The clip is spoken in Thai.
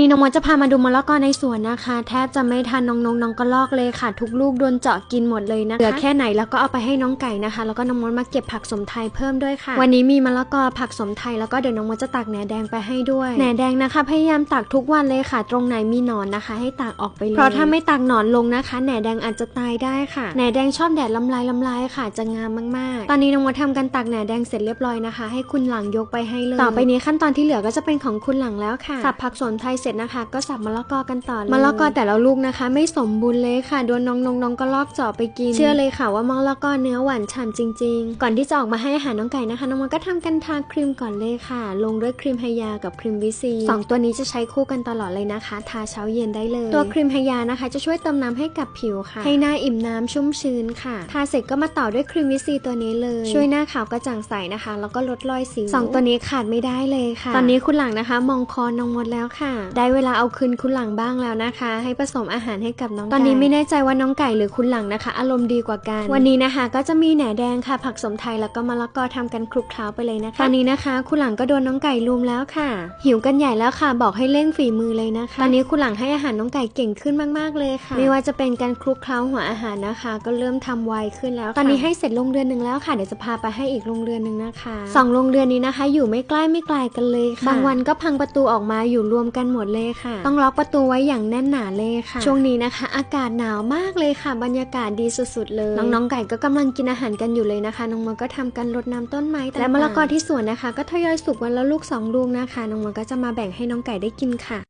นี่น้องมดจะพามาดูมะละกอในสวนนะคะ แทบจะไม่ทันน้องๆน้องกระลอกเลยค่ะ ทุกลูกโดนเจาะกินหมดเลยนะคะเหลือแค่ไหนแล้วก็เอาไปให้น้องไก่นะคะ แล้วก็น้องมดมาเก็บผักสมไทยเพิ่มด้วยค่ะ วันนี้มีมะละกอผักสมไทยแล้วก็เดี๋ยวน้องมดจะตักแหนแดงไปให้ด้วยแหนแดงนะคะ พยายามตักทุกวันเลยค่ะ ตรงไหนมีหนอนนะคะ ให้ตักออกไปเลยเพราะถ้าไม่ตักหนอนลงนะคะแหนแดงอาจจะตายได้ค่ะแหนแดงชอบแดดลำลายลำลายค่ะ จะงามมากๆ ตอนนี้น้องมดทำการตักแหนแดงเสร็จเรียบร้อยนะคะ ให้คุณหลังยกไปให้เลยต่อไปนี้ขั้นตอนที่เหลือก็จะเป็นของคุณหลังแล้วค่ะสับผักสนไทยเสร็จนะคะ ก็สับมะละกอกันต่อเลยมะละกอแต่ละลูกนะคะ ไม่สมบูรณ์เลยค่ะโดนน้องน้องน้องก็ลอกเจาะไปกิน เชื่อเลยค่ะว่ามะละกอเนื้อหวานฉ่ำจริง ๆ ก่อนที่จะออกมาให้อาหารน้องไก่นะคะ น้องมันก็ทำกันทาครีมก่อนเลยค่ะ ลงด้วยครีมไฮยากับครีมวิซีสองตัวนี้จะใช้คู่กันตลอดเลยนะคะ ทาเช้าเย็นได้เลย ตัวครีมไฮยานะคะ จะช่วยเติมน้ำให้กับผิวค่ะ ให้หน้าอิ่มน้ำชุ่มชื้นค่ะ ทาเสร็จก็มาต่อด้วยครีมวิซีตัวนี้เลย ช่วยหน้าขาวกระจ่างใสนะคะ แล้วก็ลดรอยสิวสองตัวนี้ขาดไม่ได้เลยค่ะ ตอนนี้คุณหลังนะคะ มองคอน้องมดแล้วค่ะได้เวลาเอาคืนคุณหลังบ้างแล้วนะคะ ให้ผสมอาหารให้กับน้องไก่ตอนนี้ไม่แน่ใจว่าน้องไก่หรือคุณหลังนะคะ อารมณ์ดีกว่ากัน วันนี้นะคะ ก็จะมีแหนแดงค่ะ ผักสมไทยแล้วก็มะละกอทำกันคลุกเคล้าไปเลยนะคะตอนนี้นะคะ คุณหลังก็โดนน้องไก่ลุมแล้วค่ะ หิวกันใหญ่แล้วค่ะ บอกให้เร่งฝีมือเลยนะคะ ตอนนี้คุณหลังให้อาหารน้องไก่เก่งขึ้นมากๆเลยค่ะ ไม่ว่าจะเป็นการคลุกเคล้าหัวอาหารนะคะ ก็เริ่มทำไวขึ้นแล้วค่ะตอนนี้ให้เสร็จโรงเรือนหนึ่งแล้วค่ะเดี๋ยวจะพาไปให้อีกโรงเรือนหนึ่งนะคะสองโรงเรือนนี้นะคะ อยู่ไม่ใกล้ไม่ไกลกันเลยค่ะบางวันก็พังประตูออกมาอยู่รวมกันหมดเลยค่ะ ต้องล็อกประตูไว้อย่างแน่นหนาเลยค่ะ ช่วงนี้นะคะ อากาศหนาวมากเลยค่ะ บรรยากาศดีสุดๆเลย น้องๆไก่ก็กำลังกินอาหารกันอยู่เลยนะคะ น้องมันก็ทำกันรดน้ำต้นไม้ต่างๆและมะละกอที่สวนนะคะ ก็ทยอยสุกวันละลูกสองลูกนะคะ น้องมันก็จะมาแบ่งให้น้องไก่ได้กินค่ะ